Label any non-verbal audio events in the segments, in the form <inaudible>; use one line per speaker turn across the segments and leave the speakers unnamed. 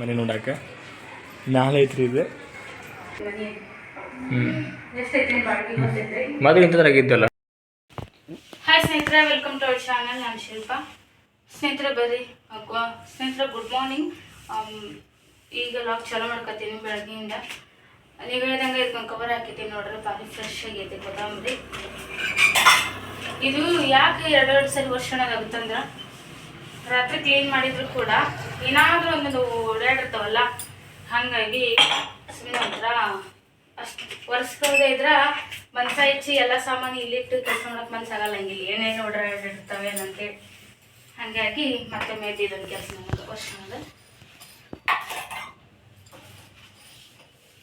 ಮನೆ ನೋಡಕ್ಕೆ. ನಾಳೆ ಐತ್ರಿ ಇದು. ಹ್ಞೂ ಮದುವೆ ಇಂಥದ್ರಾಗ ಇದ್ದಲ್ಲ
ಹಾಯ್ ಸ್ನೇಹಿತರೆ ವೆಲ್ಕಮ್ ಟು ಅವರ್ ಚಾನಲ್ ನಾನು ಶಿಲ್ಪ. ಸ್ನೇಹಿತರೆ, ಬರ್ರಿ. ಸ್ನೇಹಿತರೆ ಗುಡ್ ಮಾರ್ನಿಂಗ್ ಈಗ ಲಾಕ್ ಚಾಲೂ ಮಾಡ್ಕೊತೀನಿ ಬೆಳಗ್ಗೆಯಿಂದ. ನೀವು ಹೇಳ್ದಂಗೆ ಇದಕ್ಕೆ ಕವರ್ ಹಾಕಿದ್ದೀನಿ ನೋಡ್ರಿ, ಭಾರಿ ಫ್ರೆಶ್ ಆಗೈತಿ ಕೊತ್ತಂಬರಿ ಇದು ಯಾಕೆ ಎರಡೆರಡು ಸಲ ವರ್ಷಣಾಗುತ್ತಂದ್ರೆ ರಾತ್ರಿ ಕ್ಲೀನ್ ಮಾಡಿದ್ರು ಕೂಡ ಏನಾದರೂ ಒಂದೊಂದು ಓಡಾಡಿರ್ತಾವಲ್ಲ, ಹಾಗಾಗಿ ಸುಮ್ಮನೆ ಅಷ್ಟು ಒರೆಸ್ಕೋದೇ ಇದ್ರೆ ಮನ್ಸ ಹೆಚ್ಚಿ ಎಲ್ಲ ಸಾಮಾನು ಇಲ್ಲಿಟ್ಟು ಕೆಲಸ ಮಾಡಕ್ಕೆ ಮನ್ಸಾಗಲ್ಲ ಏನೇನು ಓಡಾಡಿರ್ತವೆ ಅಂತೇಳಿ ಹಾಗಾಗಿ ಮತ್ತೆ ಮೇದಿ ಇದೊಂದು ಕೆಲಸ ಮಾಡೋದು, ವರ್ಷ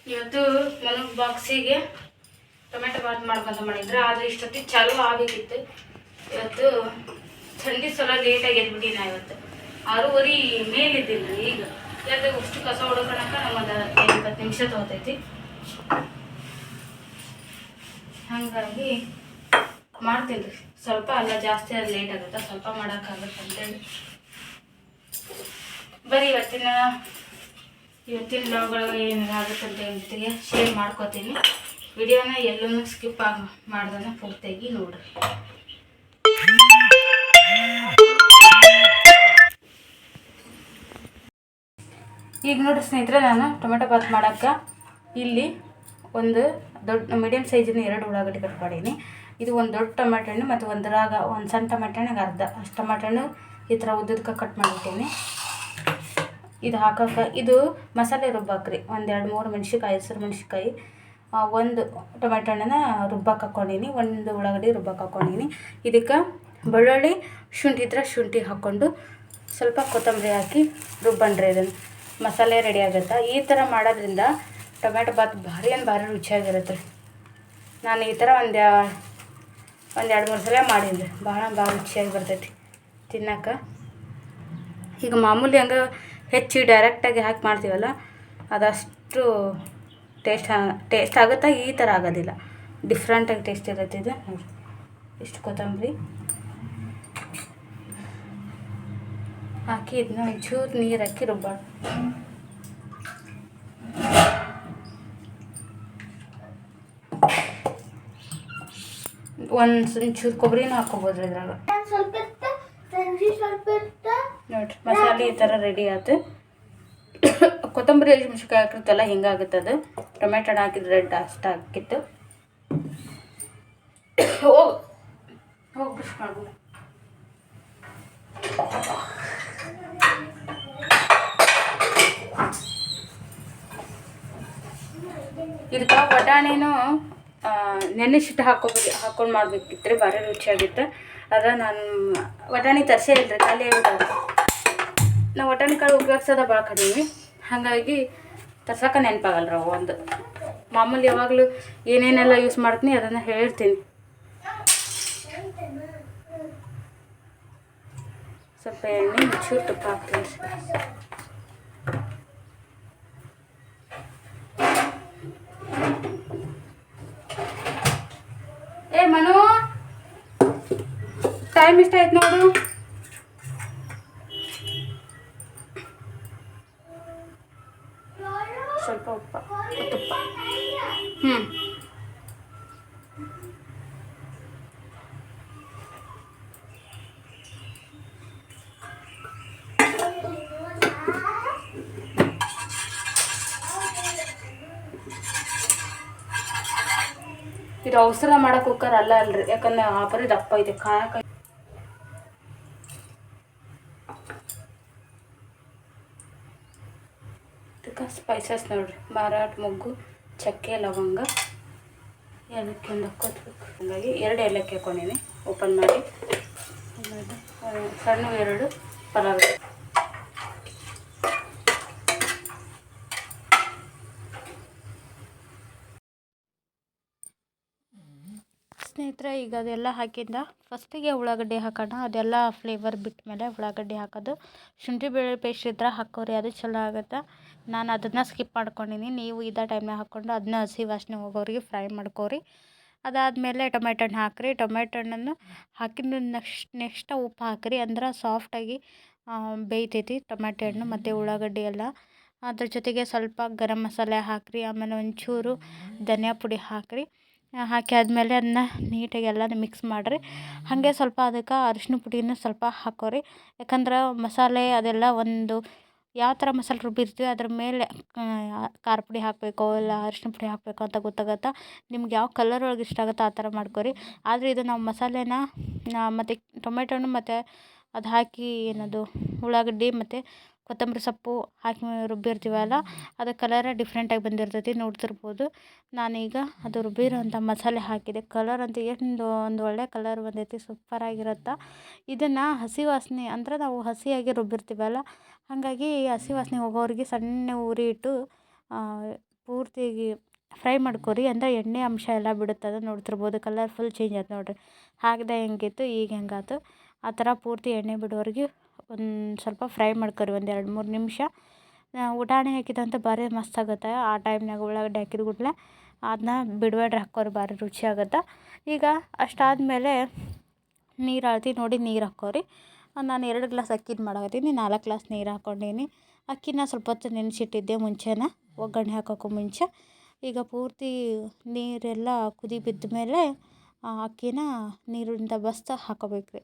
ಇವತ್ತು ಮನ ಬಾಕ್ಸಿಗೆ ಟೊಮೆಟೊ ಬಾತ್ ಮಾಡ್ಕೊಂತ ಮಾಡಿದ್ರೆ, ಆದರೆ ಇಷ್ಟೊತ್ತಿಗೆ ಚಾಲು ಆಗಬೇಕಿತ್ತು. ಇವತ್ತು ಥಂಡಿ ಸಲ ಲೇಟಾಗಿ ಎದ್ಬಿಟ್ಟಿನ ಇವತ್ತು. ಆರೂವರೆ ಮೇಲಿದ್ದಿಲ್ಲ ಈಗ. ಯಾಕೆ ಉಷ್ಟು ಕಸ ಹೊಡ್ಕೊಳಕ ನಮ್ಮದು ಇಪ್ಪತ್ತು ನಿಮಿಷ ತಗೋತೈತಿ ಹಾಗಾಗಿ ಮಾಡ್ತೀನಿ ಸ್ವಲ್ಪ ಅಲ್ಲ ಜಾಸ್ತಿ ಅದು ಲೇಟ್ ಆಗುತ್ತೆ. ಸ್ವಲ್ಪ ಮಾಡೋಕ್ಕಾಗುತ್ತೆ ಅಂತೇಳಿ. ಬರೀ ಇವತ್ತಿನ ಇವತ್ತಿನ ಬ್ಲಾಗ್ಗಳು ಏನಾಗುತ್ತೆ ಅಂತ ಜೊತೆಗೆ ಶೇರ್ ಮಾಡ್ಕೋತೀನಿ. ವಿಡಿಯೋನ ಎಲ್ಲೂ ಸ್ಕಿಪ್ ಆಗಿ ಮಾಡ್ದನ ಪೂರ್ತಿಯಾಗಿ ನೋಡ್ರಿ. ಈಗ ನೋಡಿರಿ ಸ್ನೇಹಿತರೆ, ನಾನು ಟೊಮೆಟೊ ಬಾತ್ ಮಾಡೋಕ್ಕೆ ಇಲ್ಲಿ ಒಂದು ದೊಡ್ಡ ಮೀಡಿಯಮ್ ಸೈಜಿನ ಎರಡು ಉಳ್ಳಾಗಡ್ಡೆ ಕಟ್ ಮಾಡೀನಿ. ಇದು ಒಂದು ದೊಡ್ಡ ಟೊಮೆಟೊ ಹಣ್ಣು ಮತ್ತು ಒಂದರಾಗ, ಒಂದು ಸಣ್ಣ ಟೊಮೆಟೊ ಹಣ್ಣಿಗೆ ಅರ್ಧ. ಅಷ್ಟು ಟೊಮೆಟೊ ಹಣ್ಣು ಈ ಥರ ಉದ್ದಕ್ಕೆ ಕಟ್ ಮಾಡಿಬಿಟ್ಟೀನಿ ಇದು ಹಾಕೋಕೆ ಇದು ಮಸಾಲೆ ರುಬ್ಬಾಕ್ರಿ ಒಂದು ಎರಡು ಮೂರು ಮೆಣ್ಸಿಕಾಯಿ ಹಸಿರು ಮೆಣ್ಸಿಕಾಯಿ ಒಂದು ಟೊಮೆಟೊ ಹಣ್ಣನ್ನ ರುಬ್ಬಕ್ಕೆ ಹಾಕ್ಕೊಂಡೀನಿ ಒಂದು ಉಳ್ಳಾಗಡ್ಡಿ ರುಬ್ಬಕ್ಕೆ ಹಾಕ್ಕೊಂಡೀನಿ ಇದಕ್ಕೆ ಬೆಳ್ಳುಳ್ಳಿ ಶುಂಠಿ ಇದ್ರೆ ಶುಂಠಿ ಹಾಕ್ಕೊಂಡು ಸ್ವಲ್ಪ ಕೊತ್ತಂಬರಿ ಹಾಕಿ ರುಬ್ಬಣ್ರಿ ಇದನ್ನು. ಮಸಾಲೆ ರೆಡಿ ಆಗುತ್ತೆ? ಈ ಥರ ಮಾಡೋದ್ರಿಂದ ಟೊಮೆಟೊ ಬಾತ್ ಭಾರಿ ಏನು ಭಾರಿ ರುಚಿಯಾಗಿರುತ್ತೆ. ರೀ ನಾನು ಈ ಥರ ಒಂದು ಒಂದು ಎರಡು ಮೂರು ಸಲ ಮಾಡೀನಿ ರೀ ಭಾಳ ಭಾಳ ರುಚಿಯಾಗಿ ಬರ್ತೈತಿ. ತಿನ್ನಕ್ಕೆ. ಈಗ ಮಾಮೂಲಿ ಹಂಗೆ ಹೆಚ್ಚಿ ಡೈರೆಕ್ಟಾಗಿ ಹಾಕಿ ಮಾಡ್ತೀವಲ್ಲ, ಅದಷ್ಟು ಟೇಸ್ಟ್ ಟೇಸ್ಟ್ ಆಗುತ್ತಾ? ಈ ಥರ ಆಗೋದಿಲ್ಲ. ಡಿಫ್ರೆಂಟಾಗಿ ಟೇಸ್ಟ್ ಇರುತ್ತೆ ಇದು. ಇಷ್ಟು ಕೊತ್ತಂಬರಿ. ಹಾಕಿ ಇದನ್ನ ಒಂಚೂರು ನೀರು ಹಾಕಿ ರುಬ್ಬೋಣ ಒಂದು ಒಂಚೂರು ಕೊಬ್ಬರಿನೂ ಹಾಕ್ಕೊಬೋದು ಇದ್ರಾಗ. ನೋಡ್ರಿ ಮಸಾಲೆ ಈ ಥರ ರೆಡಿ ಆಯ್ತು ಕೊತ್ತಂಬರಿ ಮೆಣಸಿನ್ಕಾಯಿ ಹಾಕಿರ್ತಲ್ಲ ಹಿಂಗಾಗುತ್ತೆ ಅದು. ಟೊಮೆಟೊ ಹಣ್ಣು ಹಾಕಿದ್ರೆ ರೆಡ್ ಅಷ್ಟು ಹಾಕಿತ್ತು ಹೋಗು ಮಾಡ್ಬೋದು ಇದಕ್ಕೆ ಬಟಾಣಿನೂ ನೆನೆಸಿಟ್ಟು ಹಾಕೋಬೇಕು ಹಾಕೊಂಡು ಮಾಡಬೇಕಿತ್ತು ರೀ ಭಾರಿ ರುಚಿಯಾಗಿತ್ತು. ಆದ್ರೆ ನಾನು ಬಟಾಣಿ ತರಿಸೇ ರೀ ಖಾಲಿ ನಾವು ಬಟಾಣಿ ಕಾಳು ಉಪಯೋಗಿಸೋದ ಭಾಳ ಕಡಿಮೆ. ಹಾಗಾಗಿ ತರ್ಸೋಕೆ ನೆನಪಾಗಲ್ಲ ಅವು ಒಂದು. ಮಾಮೂಲಿ ಯಾವಾಗಲೂ ಏನೇನೆಲ್ಲ ಯೂಸ್ ಮಾಡ್ತೀನಿ, ಅದನ್ನು ಹೇಳ್ತೀನಿ. ಸ್ವಲ್ಪ ಎಣ್ಣೆ ಚೂರು ತುಪ್ಪ ಹಾಕ್ತೀನಿ ಏ ಮನು ಟೈಮ್ ಇಷ್ಟ ಆಯ್ತು ನೋಡು? ಸ್ವಲ್ಪ ಉಪ್ಪ ತುಪ್ಪ ಹ್ಞೂ ಇದು ಅವಸರ ಮಾಡೋ ಕುಕ್ಕರ್ ಅಲ್ಲ ಅಲ್ರಿ. ಯಾಕಂದ್ರೆ ಆ ಪರಿ ದಪ್ಪ ಇದೆ, ಕಾಯಕ ಇದಕ್ಕೆ ಸ್ಪೈಸಸ್ ನೋಡಿರಿ. ಮಾರಾಟ ಮೊಗ್ಗು, ಚಕ್ಕೆ, ಲವಂಗ. ಏಲಕ್ಕಿ ಒಂದು ಹಾಕೋಬೇಕು ಹಾಗಾಗಿ ಎರಡು ಏಲಕ್ಕಿ ಹಾಕೊಂಡಿನಿ. ಓಪನ್ ಮಾಡಿ. ಸಣ್ಣ ಎರಡು ಪಲಾವ್ ಸ್ನೇಹಿತರೆ, ಈಗ ಅದೆಲ್ಲ ಹಾಕಿಂದ ಫಸ್ಟಿಗೆ ಉಳ್ಳಾಗಡ್ಡಿ ಹಾಕೋಣ. ಅದೆಲ್ಲ ಫ್ಲೇವರ್ ಬಿಟ್ಟ ಮೇಲೆ ಉಳ್ಳಾಗಡ್ಡಿ ಹಾಕೋದು. ಶುಂಠಿ ಬೆಳ್ಳುಳ್ಳಿ ಪೇಸ್ಟ್ ಇದ್ರೆ ಹಾಕೋರಿ, ಅದು ಚಲೋ ಆಗುತ್ತೆ. ನಾನು ಅದನ್ನು ಸ್ಕಿಪ್ ಮಾಡ್ಕೊಂಡಿನಿ. ನೀವು ಇದೇ ಟೈಮ್ನಾಗ ಹಾಕ್ಕೊಂಡು ಅದನ್ನ ಹಸಿ ವಾಸನೆ ಹೋಗೋರಿಗೆ ಫ್ರೈ ಮಾಡ್ಕೋರಿ. ಅದಾದಮೇಲೆ ಟೊಮೆಟೊ ಹಣ್ಣು ಹಾಕಿರಿ. ಟೊಮೆಟೊ ಹಣ್ಣನ್ನು ಹಾಕಿದ ನೆಕ್ಸ್ಟ್ ನೆಕ್ಸ್ಟ್ ಉಪ್ಪು ಹಾಕಿರಿ. ಅಂದ್ರೆ ಸಾಫ್ಟಾಗಿ ಬೇಯ್ತೈತಿ ಟೊಮೆಟೊ ಹಣ್ಣು ಮತ್ತು ಉಳ್ಳಾಗಡ್ಡಿ ಎಲ್ಲ. ಅದ್ರ ಜೊತೆಗೆ ಸ್ವಲ್ಪ ಗರಂ ಮಸಾಲೆ ಹಾಕಿರಿ. ಆಮೇಲೆ ಒಂಚೂರು ಧನಿಯಾ ಪುಡಿ ಹಾಕಿರಿ. ಹಾಕಿ ಆದಮೇಲೆ ಅದನ್ನ ನೀಟಾಗಿ ಎಲ್ಲನೂ ಮಿಕ್ಸ್ ಮಾಡಿರಿ. ಹಾಗೆ ಸ್ವಲ್ಪ ಅದಕ್ಕೆ ಅರಿಶಿನ ಪುಡಿನ ಸ್ವಲ್ಪ ಹಾಕೋರಿ. ಯಾಕಂದ್ರೆ ಮಸಾಲೆ ಅದೆಲ್ಲ ಒಂದು ಯಾವ ಥರ ಮಸಾಲೆ ರುಬ್ಬಿರ್ತೀವಿ ಅದ್ರ ಮೇಲೆ ಖಾರ ಪುಡಿ ಹಾಕಬೇಕೋ, ಇಲ್ಲ ಅರಿಶಿನ ಪುಡಿ ಹಾಕಬೇಕೋ ಅಂತ ಗೊತ್ತಾಗುತ್ತೆ? ನಿಮ್ಗೆ ಯಾವ ಕಲರ್ ಒಳಗೆ ಇಷ್ಟ ಆಗುತ್ತೆ ಆ ಥರ ಮಾಡ್ಕೊರಿ. ಆದರೆ ಇದು ನಾವು ಮಸಾಲೆನ ಮತ್ತು ಟೊಮೆಟೊನು ಮತ್ತು ಅದು ಹಾಕಿ ಏನದು, ಉಳ್ಳಾಗಡ್ಡಿ ಮತ್ತು ಕೊತ್ತಂಬರಿ ಸೊಪ್ಪು ಹಾಕಿ ರುಬ್ಬಿರ್ತೀವಲ್ಲ, ಅದು ಕಲರೇ ಡಿಫ್ರೆಂಟಾಗಿ ಬಂದಿರ್ತೈತಿ, ನೋಡ್ತಿರ್ಬೋದು. ನಾನೀಗ ಅದು ರುಬ್ಬಿರೋಂಥ ಮಸಾಲೆ ಹಾಕಿದೆ. ಕಲರ್ ಅಂತ ಎಷ್ಟು ಒಂದು ಒಳ್ಳೆ ಕಲರ್ ಬಂದೈತಿ ಸೂಪರಾಗಿರುತ್ತೆ ಇದನ್ನು ಹಸಿ ವಾಸನೆ, ಅಂದ್ರೆ ನಾವು ಹಸಿಯಾಗಿ ರುಬ್ಬಿರ್ತೀವಲ್ಲ ಹಾಗಾಗಿ ಹಸಿ ವಾಸನೆ ಹೋಗೋರಿಗೆ ಸಣ್ಣ ಉರಿ ಇಟ್ಟು ಪೂರ್ತಿಯಾಗಿ ಫ್ರೈ ಮಾಡ್ಕೊರಿ. ಅಂದರೆ ಎಣ್ಣೆ ಅಂಶ ಎಲ್ಲ ಬಿಡುತ್ತದೆ ನೋಡ್ತಿರ್ಬೋದು. ಕಲರ್ ಫುಲ್ ಚೇಂಜ್ ಆಯ್ತು ನೋಡಿರಿ. ಹಾಕಿದೆ ಹೆಂಗಿತ್ತು, ಈಗ ಹೆಂಗಾಯ್ತು ಆ ಥರ ಪೂರ್ತಿ ಎಣ್ಣೆ ಬಿಡೋರಿಗೆ ಒಂದು ಸ್ವಲ್ಪ ಫ್ರೈ ಮಾಡ್ಕೊರಿ, ಒಂದು ಎರಡು ಮೂರು ನಿಮಿಷ. ಊಟಾಣಿ ಹಾಕಿದಂತ ಭಾರಿ ಮಸ್ತ್ ಆಗುತ್ತೆ. ಆ ಟೈಮ್ನಾಗ ಉಳ್ಳಾಗಡ್ಡಿ ಹಾಕಿದ ಕೂಡಲೇ ಅದನ್ನ ಬಿಡಬೇಡ್ರಿ ಹಾಕೋರಿ ಭಾರಿ ರುಚಿ ಆಗುತ್ತೆ. ಈಗ ಅಷ್ಟಾದಮೇಲೆ ನೀರು ಅಳ್ತಿ ನೋಡಿ ನೀರು ಹಾಕ್ಕೋರಿ. ನಾನು ಎರಡು ಗ್ಲಾಸ್ ಅಕ್ಕಿದು ಮಾಡಕತ್ತೀನಿ ನಾಲ್ಕು ಗ್ಲಾಸ್ ನೀರು ಹಾಕ್ಕೊಂಡೀನಿ ಅಕ್ಕಿನ ಸ್ವಲ್ಪ ಹೊತ್ತು ನೆನೆಸಿಟ್ಟಿದ್ದೆ ಮುಂಚೆನೇ, ಒಗ್ಗರಣೆ ಹಾಕೋಕ್ಕೂ ಮುಂಚೆ. ಈಗ ಪೂರ್ತಿ ನೀರೆಲ್ಲ ಕುದಿ ಬಿದ್ದ ಮೇಲೆ ಅಕ್ಕಿನ ನೀರಿಂದ ಬಸ್ದು ರೀ.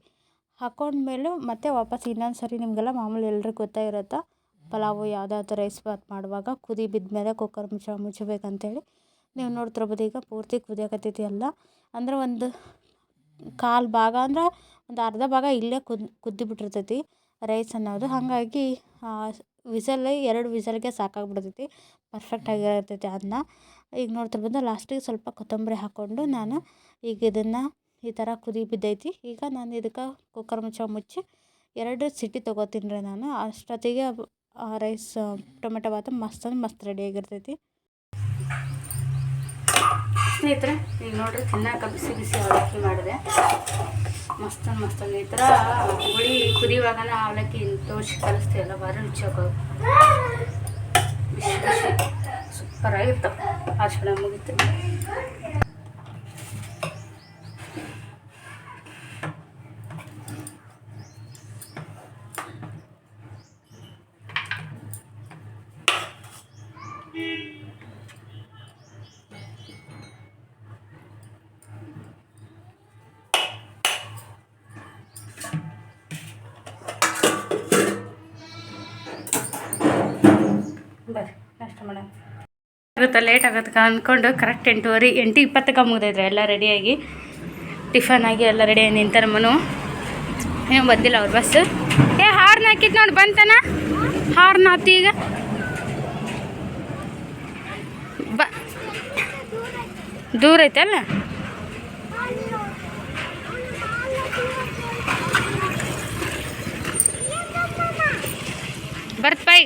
ಹಾಕ್ಕೊಂಡ್ಮೇಲೂ ಮತ್ತೆ ವಾಪಸ್ ಇನ್ನೊಂದು ಸರಿ ನಿಮಗೆಲ್ಲ ಮಾಮೂಲಿ ಎಲ್ರಿಗೂ ಗೊತ್ತೇ ಇರುತ್ತೆ? ಪಲಾವು ಯಾವುದಾದ್ರು ರೈಸ್ ಬಾತ್ ಮಾಡುವಾಗ ಕುದಿ ಬಿದ್ದ ಮೇಲೆ ಕುಕ್ಕರ್ ಮುಚ್ಚ, ಮುಚ್ಚಬೇಕಂತೇಳಿ. ನೀವು ನೋಡ್ತಿರ್ಬೋದು ಈಗ ಪೂರ್ತಿ ಕುದಿಯಕತ್ತೈತಿ ಎಲ್ಲ ಅಂದ್ರೆ ಒಂದು ಕಾಲು ಭಾಗ ಅಂದ್ರೆ ಒಂದು ಅರ್ಧ ಭಾಗ ಇಲ್ಲೇ ಕುದ್ ಕುದ್ದು ಬಿಟ್ಟಿರ್ತೈತಿ ರೈಸ್ ಅನ್ನೋದು. ಹಾಗಾಗಿ ವಿಸಲ್ ಎರಡು ವಿಸಲ್ಗೆ ಸಾಕಾಗ್ಬಿಡ್ತೈತಿ. ಪರ್ಫೆಕ್ಟ್ ಆಗಿರ್ತೈತಿ ಅನ್ನ. ಈಗ ನೋಡ್ತಿರ್ಬೋದು ಲಾಸ್ಟಿಗೆ ಸ್ವಲ್ಪ ಕೊತ್ತಂಬರಿ ಹಾಕ್ಕೊಂಡು ನಾನು ಈಗ ಇದನ್ನು ಈ ಥರ ಕುದಿ ಬಿದ್ದೈತಿ. ಈಗ ನಾನು ಇದಕ್ಕೆ ಕುಕ್ಕರ್ ಮುಚ್ಚ ಮುಚ್ಚಿ ಎರಡು ಸಿಟಿ ತೊಗೋತೀನಿ ರೀ ನಾನು. ಅಷ್ಟೊತ್ತಿಗೆ ರೈಸ್ ಟೊಮೆಟೊ ಬಾತು ಮಸ್ತ್ ಅಂದ್ರೆ ಮಸ್ತ್ ರೆಡಿಯಾಗಿರ್ತೈತಿ ಸ್ನೇಹಿತರೆ ಈಗ ನೋಡ್ರಿ ತಿನ್ನೋಕೆ ಬಿಸಿ ಬಿಸಿ ಅವಲಕ್ಕಿ ಮಾಡಿದೆ. ಮಸ್ತ್ ಮಸ್ತ್ ಈ ಹುಳಿ ಕುದಿಯುವಾಗನ ಅವಲಕ್ಕಿ ತೋರಿಸಿ ಕಲಿಸ್ತೀವಲ್ಲ ಭಾರಿ ರುಚಿ ಆಗೋದು ಬಿಸಿ ಬಿಸಿ ಆಶ್ರಮ ಆರ್ಷಣ ಮುಗಿತು ಬರ್ರಿ ಆಗುತ್ತೆ ಲೇಟ್ ಆಗುತ್ತೆ ಅಂದ್ಕೊಂಡು ಕರೆಕ್ಟ್ ಎಂಟುವರೆ, ಎಂಟು ಇಪ್ಪತ್ತಕ್ಕೆ ಮುಗಿದೈತ್ರಿ ಎಲ್ಲ ರೆಡಿಯಾಗಿ ಟಿಫನ್ ಆಗಿ ಎಲ್ಲ ರೆಡಿ ನಿಂತಾರೆ ಮನು. ಏನು ಬಂದಿಲ್ಲ ಅವ್ರ ಬಸ್ ಏ ಹಾರ್ನ್ ಹಾಕಿತ್ತು ನೋಡಿ ಬಂತನ ಹಾರ್ನ್ ಹಾತಿ ಈಗ. ಬ ದೂರ ಐತಲ್ಲ ಬರ್ತ್ ಬೈ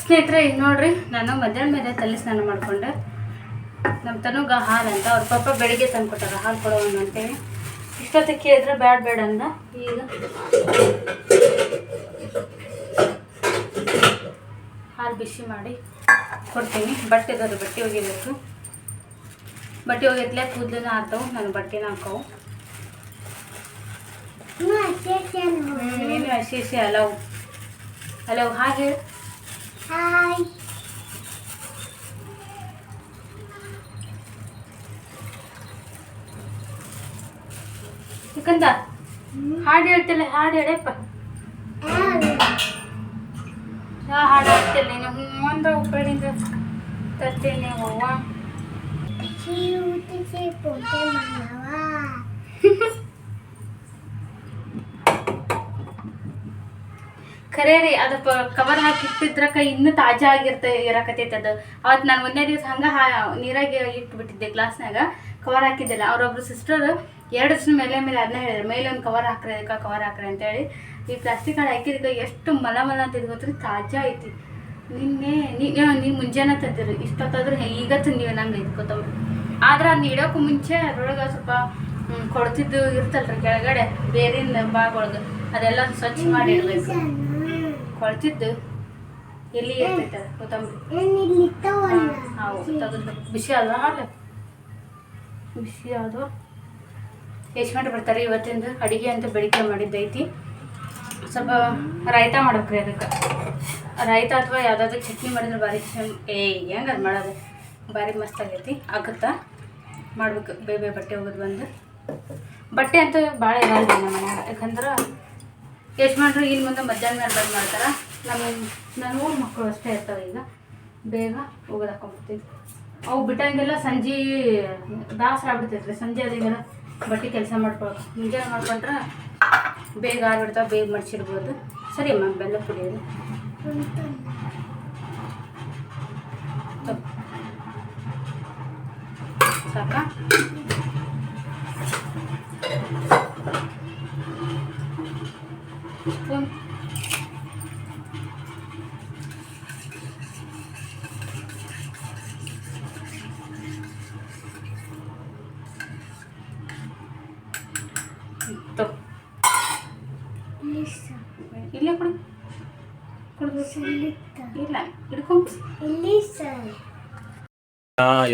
ಸ್ನೇಹಿತರೆ, ನೋಡ್ರಿ, ನಾನು ಮಧ್ಯಾಹ್ನ ಮೇಲೆ ತಲೆ ಸ್ನಾನ ಮಾಡ್ಕೊಂಡೆ. ನಮ್ಮ ತನುಗ ಹಾಲು ಅಂತ, ಅವ್ರ ಪಾಪ ಬೆಳಿಗ್ಗೆ ತಂದು ಕೊಟ್ಟಾರ, ಹಾಲು ಕೊಡೋಣ ಅಂತೇಳಿ. ಇಷ್ಟೊತ್ತಿಗೆ ಕೇಳಿದ್ರೆ ಬ್ಯಾಡ ಬೇಡ ಅಂದ. ಈಗ ಹಾಲು ಬಿಸಿ ಮಾಡಿ ಕೊಡ್ತೀನಿ. ಬಟ್ಟೆ ಇದಾವೆ ಬಟ್ಟೆ ಒಗಿಬೇಕು. ಬಟ್ಟೆ ಒಗೆತ್ಲೆ ಕೂದಲನ್ನ ಆತವು, ನಾನು ಬಟ್ಟೆನ ಹಾಕವು. ಏನು ಹಸಿ ಹಸಿ ಹಲವು ಹಲವು ಹಾಗೆ
ಹಾಯ್
ಯಾಕಂದ ಹಾಡು ಹೇಳ್ತಿಲ್ಲ ಹಾಡು ಹೇಳಪ್ಪ ಯಾ ಹಾಡು ಹಾಡ್ತಿಲ್ಲ ನೀನು ಹ್ಞೂ ಅಂದ್ರೆ ಉಪ್ಪಳಿಂದ ತರ್ತೇನೆ ಅವ್ವ
ಚಿರುತಿಸಿ ಪುಂಟೆ ಮಾನವ
ಖರೇ ರೀ ಅದು ಕವರ್ ಹಾಕಿ ಇಟ್ಟಿದ್ರಕ ಇನ್ನೂ ತಾಜಾ ಆಗಿರ್ತ ಇರಕತೈತೆ ಅದು ಅವತ್ತು ನಾನು ಒಂದೇ ದಿವಸ ಹಂಗೆ ಹಾ, ನೀರಾಗೆ ಇಟ್ಬಿಟ್ಟಿದ್ದೆ ಗ್ಲಾಸ್ನಾಗ ಕವರ್ ಹಾಕಿದ್ದಿಲ್ಲ. ಅವ್ರೊಬ್ರು ಸಿಸ್ಟರ್ ಎರಡು ದಿವಸ ಮೇಲೆ ಮೇಲೆ ಅದನ್ನ ಹೇಳಿದ್ರು, ಮೇಲೆ ಒಂದು ಕವರ್ ಹಾಕ್ರಿ ಅದಕ್ಕೆ ಕವರ್ ಹಾಕ್ರಿ ಅಂತೇಳಿ ಈ ಪ್ಲಾಸ್ಟಿಕ್ ಹಾಡು ಹಾಕಿದಕ್ಕೆ ಎಷ್ಟು ಮಲ ಮಲ ಅಂತ ಗೊತ್ತಿರಿ, ತಾಜಾ ಐತಿ. ನಿನ್ನೆ, ನೀ, ನೀವು ಮುಂಜಾನೆ ತಂದಿರಿ, ಇಷ್ಟೊತ್ತಾದ್ರೆ ಈಗ ನೀವು ನಂಗೆ ಇದು ಕೊತ್ತಂಬರಿ ಆದ್ರೆ ಅದನ್ನ ಇಡೋಕ್ಕೂ ಮುಂಚೆ ಅದ್ರೊಳಗೆ ಸ್ವಲ್ಪ ಕೊಡ್ತಿದ್ದು ಇರ್ತಲ್ರಿ ಕೆಳಗಡೆ, ಬೇರಿನ ಬಾಗೊಳಗೆ ಅದೆಲ್ಲ ಸ್ವಚ್ಛ ಮಾಡಿ ಇಡಬೇಕು. ಕೊಳ್ತಿದ್ದು. ಎಲ್ಲಿ ಇರ್ತೈತೆ ಕೊತ್ತಂಬರಿ. ತೆಗೆದ್ಬೇಕು ಬಿಸಿ ಅದ ಹಾಲು ಬಿಸಿ ಅದು ಗಂಟೆ ಬರ್ತಾರೆ ಇವತ್ತಿಂದ. ಅಡುಗೆ ಅಂತ ಬೆಳಿಗ್ಗೆ ಮಾಡಿದ್ದೈತಿ ಸ್ವಲ್ಪ ರಾಯ್ತ ಮಾಡ್ಬೇಕ್ರಿ ಅದಕ್ಕೆ. ರಾಯ್ತ ಅಥವಾ ಯಾವುದಾದ್ರೂ ಚಟ್ನಿ ಮಾಡಿದ್ರೆ ಭಾರಿ ಏ ಹೆಂಗೆ ಅದು ಮಾಡೋದು? ಭಾರಿ ಮಸ್ತ್ ಆಗೈತಿ. ಆಗುತ್ತಾ ಮಾಡ್ಬೇಕು. ಬೇಬೆ ಬಟ್ಟೆ ಹೋಗೋದು ಬಂದು. ಬಟ್ಟೆ ಅಂತೂ ಭಾಳ ಇರಲ್ಲ ನಮ್ಮ ಮನ್ಯಾಗ. ಯಾಕಂದ್ರೆ ಯಜಮಾನ್ರು ಇನ್ನು ಮುಂದೆ ಮಧ್ಯಾಹ್ನ ಮೇಲೆ ಬಂದು ಮಾಡ್ತಾರೆ ನಮ್ಮ ನನ್ನ ಮಕ್ಕಳು ಅಷ್ಟೇ ಇರ್ತಾವೆ ಈಗ. ಬೇಗ ಹೋಗೋದಕ್ಕೊಂಬಿಡ್ತೀವಿ ಅವು ಬಿಟ್ಟಂಗೆಲ್ಲ ಸಂಜೆ ದಾಸರ ಆಗ್ಬಿಡ್ತೈತ್ರಿ. ಸಂಜೆ ಅದಿಗೆಲ್ಲ ಬಟ್ಟೆ ಕೆಲಸ ಮಾಡ್ಕೊಳ್ಳೋದು ಮುಂಜಾನೆ ಮಾಡ್ಕೊಂಡ್ರೆ ಬೇಗ ಆಗ್ಬಿಡ್ತಾವೆ, ಬೇಗ ಮಡಿಸಿರ್ಬೋದು. ಸರಿ ಅಮ್ಮ, ಬೆಲ್ಲ ಕುಡಿಯೋದು. ಸಾಕಾ?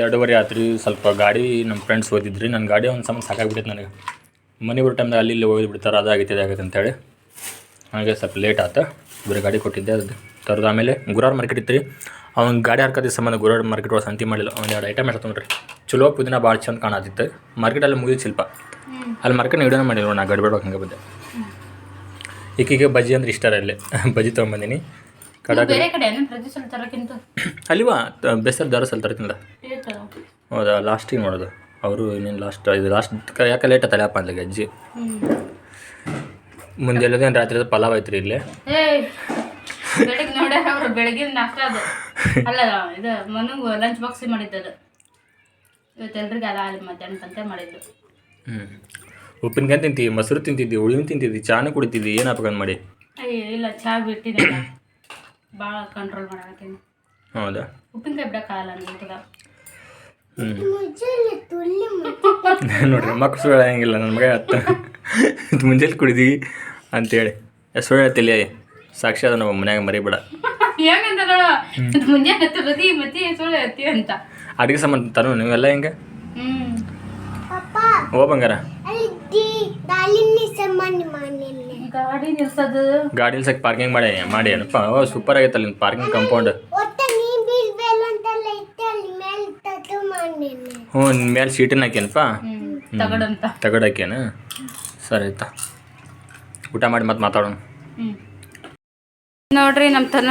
ಎರಡೂವರೆ ಆತ್ರಿ ಸ್ವಲ್ಪ ಗಾಡಿ ನಮ್ಮ ಫ್ರೆಂಡ್ಸ್ ಓದಿದ್ರಿ ನನ್ನ ಗಾಡಿ ಒಂದು ಸಮ ಸಾಕಾಗ್ಬಿಟ್ಟೈತೆ ನನಗೆ. ಮನೆ ಬರೋ ಟೈಮ್ದಾಗ ಅಲ್ಲಿ ಇಲ್ಲಿ ಹೋಗಿ ಬಿಡ್ತಾರೆ ಅದಾಗೈತೆ, ಇದಾಗೈತೆ ಅಂತೇಳಿ. ಹಾಗೆ ಸ್ವಲ್ಪ ಲೇಟ್ ಆಯ್ತು ಬೇರೆ ಗಾಡಿ ಕೊಟ್ಟಿದ್ದೆ ಅದು ತರೋದು ಆಮೇಲೆ ಗುರಾರ್ ಮಾರ್ಕೆಟ್ ಇತ್ತು ರೀ. ಅವ್ನ ಗಾಡಿ ಹಾಕೋದಿ ಸಂಬಂಧ ಗುರಾರ್ ಮಾರ್ಕೆಟ್ ಒಳಗೆ ಸಂತಿ ಮಾಡಿಲ್ಲ. ಒಂದು ಎರಡು ಐಟಮ್ ಹೇಳ್ತಾನೆ ಚಲೋ ಪುದಿನ ಭಾಳ ಚಂದ ಕಾಣತಿತ್ತು. ಮಾರ್ಕೆಟಲ್ಲಿ ಮುಗಿದು ಶಿಲ್ಪ. ಅಲ್ಲಿ ಮಾರ್ಕೆಟ್ ಇಡೋನ ಮಾಡಿಲ್ಲ ನಾ ಗಡಿ ಬಿಡ್ಬೇಕು ಹಂಗೆ ಬಂದೆ. ಈಕೀಗ ಬಜ್ಜಿ ಅಂದ್ರೆ ಇಷ್ಟ ಅಲ್ಲಿ. <laughs> ಬಜ್ಜಿ ತೊಗೊಂಬಂದಿನಿ. ಅಲ್ಲಿವಾ? ಬೆಸರ್ ದರ ಸಲ ತರ್ತೀನಲ್ಲ?
ರೇಟ್
ಹೌದಾ? ಲಾಸ್ಟಿಗೆ ನೋಡೋದು. ಅವರು ಇನ್ನೇನು ಲಾಸ್ಟ್ ಇದು ಲಾಸ್ಟ್ ಯಾಕೆ ಲೇಟ್ ಆತಲ್ಲ ಅಪ್ಪ ಅಂದಾಗ ಅಜ್ಜಿ? ಮುಂದೆ ಎಲ್ಲದೇನು ರಾತ್ರಿ ಪಲಾವ್ ಐತ್ರಿ ಇಲ್ಲಿ?
ಬೆಳಿಗ್ಗೆ ನೋಡ್ಯಾರ ಅವ್ರು ಬೆಳಗಿನ ನಾಷ್ಟ ಅದು. ಅಲ್ಲ ಇದು ಮನುಗೆ ಲಂಚ್ ಬಾಕ್ಸ್ ಮಾಡಿದ್ದದು. ಇವತ್ತು ಎಲ್ರಿಗೆ ಅಲ್ಲ ಅಲ್ಲಿ ಪಂತೆ ಮಾಡಿದ್ದು.
ಹ್ಞೂ ಉಪ್ಪಿನಕಾಯಿ ತಿಂತೀವಿ ಮೊಸರು ತಿಂತಿದ್ದಿ ಉಳಿವಿನ ತಿಂತಿದ್ದಿ ಚಾನು ಕುಡಿತಿದ್ದಿ ಏನ್ ಹಾಕಂದು ಮಾಡಿ?
ಅಯ್ಯೋ ಇಲ್ಲ ಚಹಾ ಬಿಟ್ಟಿದ್ದಲ್ಲ ಭಾಳ ಕಂಟ್ರೋಲ್ ಮಾಡಾಕತ್ತೀನಿ.
ಹೌದಾ?
ಉಪ್ಪಿನಕಾಯಿ ಬಿಡೋಕ್ಕಾಗಲ್ಲ ನಿಂತದ
ಹ್ಞೂ
ಮುಜಲ್ಲಿ ತುಳ್ಳಿ ಮುಚ್ಚ
ನೋಡ್ರಿ ಮಕ್ಕ ಸುಳ್ಳು ಹೇಳಂಗಿಲ್ಲ ನನ್ನ ಮಗ ಅತ್ತ ಮುಂಜಾನೆ ಕುಡಿದೀವಿ ಅಂತೇಳಿ. ಸುಳ್ಳು ಹೇಳ್ತಿಲ್ಲ ಸಾಕ್ಷಿ ಅದ ನಮ್ಮ ಮನ್ಯಾಗ ಮರಿಬೇಡ. ಅಡಿಗೆ ಸಾಮಾನು ತರೋ ನೀವೆಲ್ಲ ಹೆಂಗೆ? ಓ ಬಂಗಾರ.
ಗಾಡಿ ನಿಲ್ಸದು.
ಗಾಡಿ ನಿಲ್ಸಕ್ಕೆ ಪಾರ್ಕಿಂಗ್ ಮಾಡಿ ಮಾಡಿ ಏನಪ್ಪ? ಓ ಸೂಪರ್ ಆಗೈತಲ್ಲ ಪಾರ್ಕಿಂಗ್ ಕಾಂಪೌಂಡ್
ಒಟ್ಟ ನೀ ಬೀಳ್ಬೇಲ್ ಅಂತೆಲ್ಲ ಇತ್ತು ಅಲ್ಲಿ ಮೇಲೆ ತಟ್ಟು ಮನೇಲಿ
ಹ್ಞೂ ಮೇಲೆ ಸೀಟನ್ನ ಹಾಕ್ಯನಪ್ಪ?
ತಗಡಂತ.
ಸರಿ ಆಯ್ತಾ. ಊಟ ಮಾಡಿ ಮತ್ತೆ ಮಾತಾಡೋಣ.
ನೋಡ್ರಿ ನಮ್ಮ ತನ್ನ